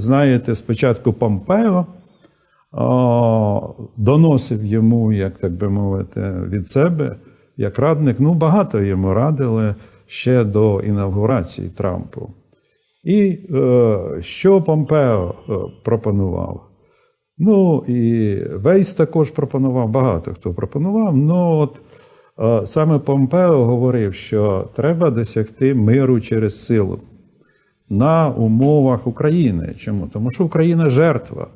знаєте, спочатку Помпео о, доносив йому, як так би мовити, від себе, як радник. Ну, багато йому радили ще до інавгурації Трампу. І е, що Помпео е, пропонував? Ну і Вейс також пропонував, багато хто пропонував. Ну от е, саме Помпео говорив, що треба досягти миру через силу на умовах України. Чому? Тому що Україна жертва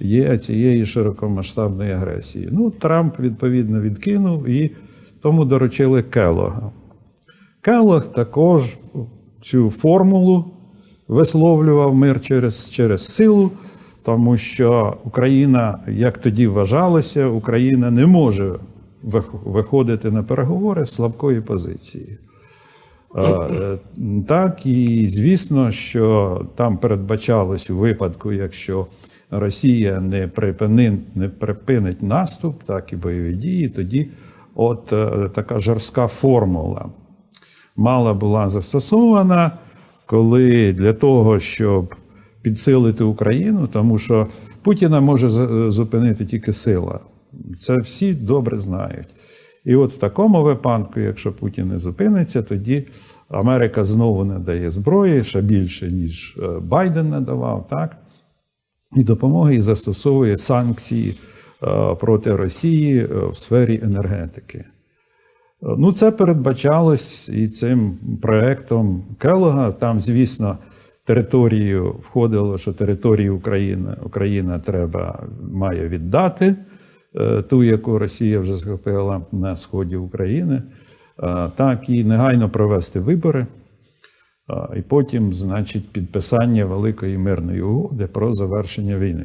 є цієї широкомасштабної агресії. Ну, Трамп відповідно відкинув і тому доручили Келога. Келог також цю формулу висловлював мир через, через силу, тому що Україна, як тоді вважалося, Україна не може виходити на переговори з слабкої позиції. Е, Так, і звісно, що там передбачалось у випадку, якщо Росія не припинить, не припинить наступ, так і бойові дії, тоді от е, така жорстка формула мала була застосована, коли для того, щоб підсилити Україну, тому що Путіна може зупинити тільки сила. Це всі добре знають. І от в такому випадку, якщо Путін не зупиниться, тоді Америка знову не дає зброї ще більше, ніж е, Байден не давав, так? і допомоги і застосовує санкції е, проти Росії е, в сфері енергетики. Ну, це передбачалось і цим проектом Келога. Там, звісно, територію входило, що територію України Україна треба має віддати, ту, яку Росія вже захопила на сході України, Е, так і негайно провести вибори. І потім, значить, підписання великої мирної угоди про завершення війни.